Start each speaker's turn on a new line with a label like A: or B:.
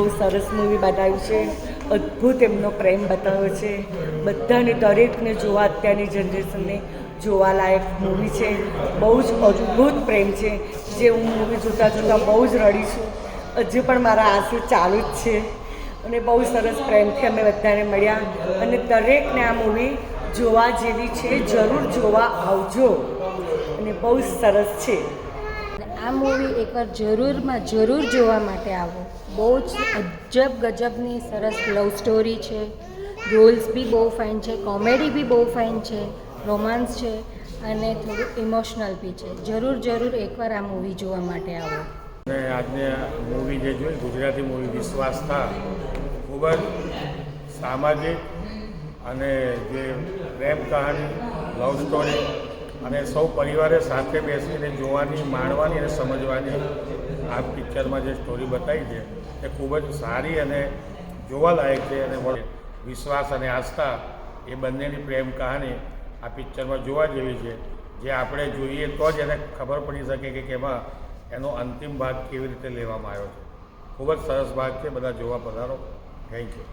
A: બહુ સરસ મૂવી બનાવ્યું છે. અદ્ભુત એમનો પ્રેમ બતાવ્યો છે. બધાને દરેકને જોવા અત્યારની જનરેશનને જોવાલાયક મૂવી છે. બહુ જ અદ્ભુત પ્રેમ છે. જે હું મૂવી જોતાં જોતાં બહુ જ રડી છું. હજુ પણ મારા આંસુ ચાલુ જ છે. અને બહુ સરસ પ્રેમથી અમે બધાને મળ્યા. અને દરેકને આ મૂવી જોવા જેવી છે, જરૂર જોવા આવજો. અને બહુ સરસ છે.
B: આ મૂવી એકવાર જરૂરમાં જરૂર જોવા માટે આવો. બહુ જ અજબ ગજબની સરસ લવ સ્ટોરી છે. રોલ્સ બી બહુ ફાઇન છે કોમેડી બી બહુ ફાઇન છે રોમાન્સ છે અને થોડું ઇમોશનલ બી છે. જરૂર જરૂર એકવાર આ મૂવી જોવા માટે આવો.
C: અને આજની મૂવી જે જોઈ, ગુજરાતી મૂવી વિશ્વાસ થા, ખૂબ જ સામાજિક અને જે પ્રેમ કહાની લવ સ્ટોરી અને સૌ પરિવારે સાથે બેસીને જોવાની, માણવાની અને સમજવાની આ પિક્ચરમાં જે સ્ટોરી બતાવી છે, એ ખૂબ જ સારી અને જોવાલાયક છે અને વિશ્વાસ અને આસ્થા એ બંનેની પ્રેમ કહાની આ પિક્ચરમાં જોવા જેવી છે. જે આપણે જોઈએ તો જ એને ખબર પડી શકે કે કેમાં એનો અંતિમ ભાગ કેવી રીતે લેવામાં આવ્યો છે. ખૂબ જ સરસ ભાગ છે, બધા જોવા પધારો. Thank you